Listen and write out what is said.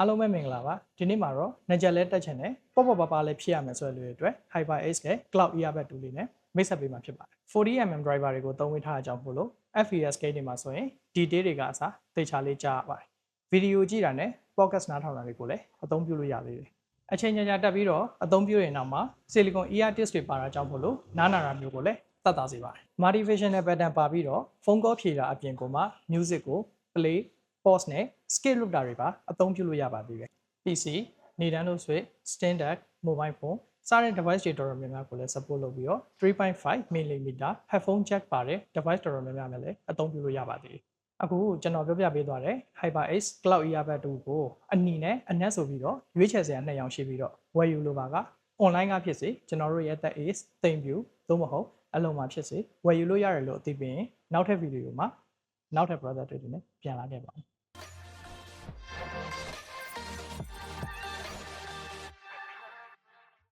အားလုံးပဲမင်္ဂလာပါဒီနေ့မှာတော့ငကြက်လဲတက်ချင်တယ်ပေါ့ပေါ့ပါပါလဲဖြစ်ရမယ်ဆိုတဲ့လူတွေအတွက် HyperX နဲ့ Cloud Earbud တူလေးနဲ့မိတ်ဆက်ပေးမှာဖြစ်ပါတယ် 40mm driver တွေကိုသုံးဝင်ထားတဲ့အကြောင်းပို့လို့ FES gate တွေမှာဆိုရင် detail တွေကအစားသေချာလေးကြားရပါတယ်ဗီဒီယိုကြည့်တာနဲ့ podcast နားထောင်တာတွေကိုလည်းအသုံးပြုလို့ရသေးတယ်အချိန်ကြာကြာတက်ပြီးတော့အသုံးပြုရင်တော့မှ silicon ear tips တွေပါတာကြောင့်ပို့လို့နားနာတာမျိုးကိုလည်းတတ်တာစေပါတယ် motivational pattern ပါပြီးတော့ phone call ဖြေတာအပြင်ကိုမှ music ကို play pause နဲ့ skip လုပ်တာတွေပါအသုံးပြုလို့ရပါသေးတယ် PC နေတန်းလို့ဆို standard mobile phone စတဲ့ device တွေတော်တော်များများကိုလည်း support လုပ်ပြီးတော့3.5 mm headphone jack ပါတဲ့ device တော်တော်များများနဲ့လည်းအသုံးပြုလို့ရပါသေးတယ်အခုကျွန်တော်ပြောပြပေးသွားတဲ့ HyperX Cloud Earbud 2ကိုအနီနဲ့အနက်ဆိုပြီးတော့ရွေးချယ်စရာနှစ်ယောက်ရှိပြီးတော့ဝယ်ယူလိုပါက online ကဖြစ်စေကျွန်တော်တို့ရဲ့ That is ThinkView သို့မဟုတ်အလုံးမှာဖြစ်စေဝယ်ယူလို့ရတယ်လို့အသိပေးရင်နောက်ထပ်ဗီဒီယိုမှာ နောက်ထပ် brother တွေနဲ့ပြန်လာခဲ့ပါမယ်